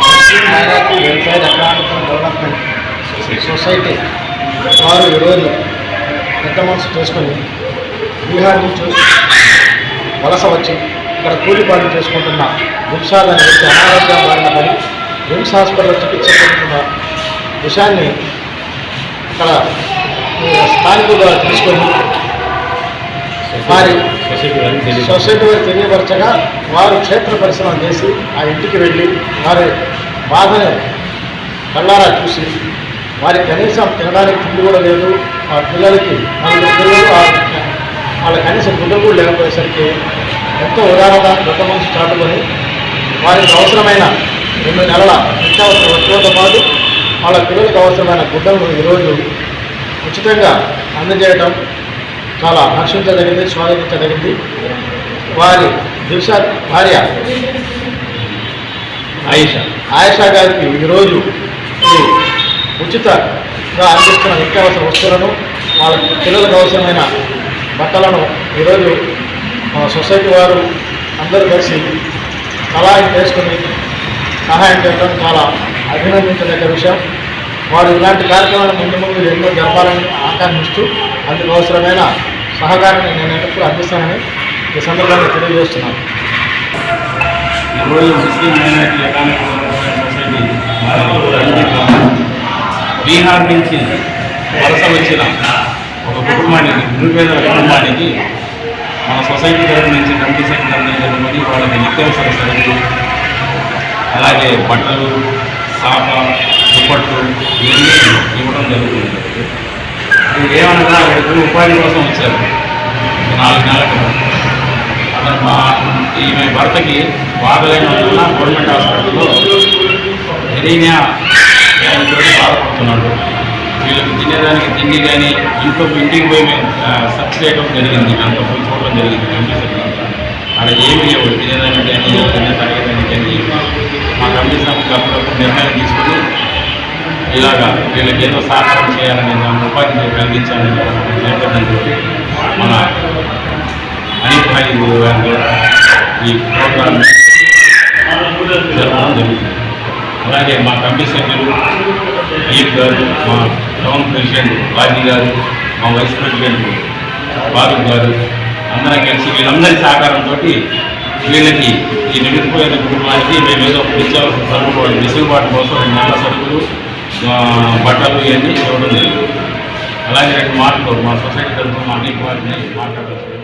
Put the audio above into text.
Muslim minority welfare development society వారు ఈరోజు పెద్ద మనసు చేసుకొని బీహార్ నుంచి వలస వచ్చి ఇక్కడ కూలిపాటు చేసుకుంటున్న వింశాల అనే వ్యక్తి అనారోగ్యం బారిన పడి విమ్స్ హాస్పిటల్లో చికిత్స పొందుతున్న విషయాన్ని ఇక్కడ స్థానికులుగా తీసుకొని వారి సొసైటీ వారికి తెలియపరచగా వారు క్షేత్ర పరిశ్రమ చేసి ఆ ఇంటికి వెళ్ళి వారి బాధని కళ్ళారా చూసి వారి కనీసం తినడానికి తిండి కూడా లేదు. ఆ పిల్లలకి నలుగురు పిల్లలు వాళ్ళ కనీసం గుడ్డలు కూడా లేకపోయేసరికి ఎంతో ఉదాహరణ గొప్ప మనసు చాటుకొని వారికి అవసరమైన రెండు నెలల నిత్యావసర వస్తువులతో పాటు వాళ్ళ పిల్లలకు అవసరమైన గుడ్డలను ఈరోజు ఉచితంగా అందజేయడం చాలా హర్షించదగింది స్వాగతించదగింది వారి దిశ భార్య ఆయిషా. ఆయేషా గారికి ఈరోజు ఉచితంగా అందిస్తున్న నిత్యావసర వస్తువులను వాళ్ళ పిల్లలకు అవసరమైన బట్టలను ఈరోజు మన సొసైటీ వారు అందరూ కలిసి సహాయం చేసుకుని సహాయం చేయడం చాలా అభినందించదగ్గ విషయం. వారు ఇలాంటి కార్యక్రమాలు ముందు ముందు ఎన్నో జరపాలని ఆకాంక్షిస్తూ అందుకు అవసరమైన సహకారాన్ని నేను ఎప్పుడు అందిస్తానని ఈ సందర్భంగా తెలియజేస్తున్నాను. ఈరోజు Muslim minority economic society Bihar నుంచి వలస వచ్చిన ఒక కుటుంబానికి నిరుపేద కుటుంబానికి మన సొసైటీ తరఫు నుంచి కమిటీ సెక్రటరీ జరుగుతుంది వాళ్ళకి నిత్యావసర సరుకులు అలాగే బట్టలు సాప దుప్పట్లు ఇవన్నీ ఇవ్వడం జరుగుతుంది. ఏమనగా వీళ్ళు ఉపాధి కోసం వచ్చారు. నాలుగు నెలల క్రితం అతను మా ఈమె భర్తకి బాధలైన వల్ల గవర్నమెంట్ హాస్పిటల్లో ఎరీనియా బాధపడుతున్నాడు. వీళ్ళకి తినేదానికి తిండి కానీ ఇంట్లో ఇంటికి పోయి మేము సర్చ్ చేయడం జరిగింది. అంత పోయి చూడడం జరిగింది. కమిషన్ అక్కడ ఏమి లేవు. తినేదానికి కానీ తినే తరగతి కానీ అప్పుడప్పుడు నిర్ణయం తీసుకుని ఇలాగా వీళ్ళకి ఏదో సహకారం చేయాలని దాన్ని ఉపాధి కలిగించాలని నేపథ్యంలో మన అనిల్ ఈ ప్రోగ్రామ్ జరపడం జరుగుతుంది అలాగే మా కమిటీ సభ్యులు అయ్యప్ గారు మా టౌన్ ప్రెసిడెంట్ బాజీ గారు మా వైస్ ప్రెసిడెంట్ బాబు గారు అందరం కలిసి వీళ్ళందరి సహకారంతో వీళ్ళకి ఈ నిలిపిపోయిన కుటుంబానికి మేము ఏదో నిత్యావసర సరుకులు వాళ్ళ వెసులుబాటు కోసం రెండు నెలల సరుకులు బట్టలు ఇవన్నీ ఇవ్వడం జరిగింది. అలాగే రెండు మాటలు మా సొసైటీ తరఫున మా అన్ని వాటిని మాట్లాడారు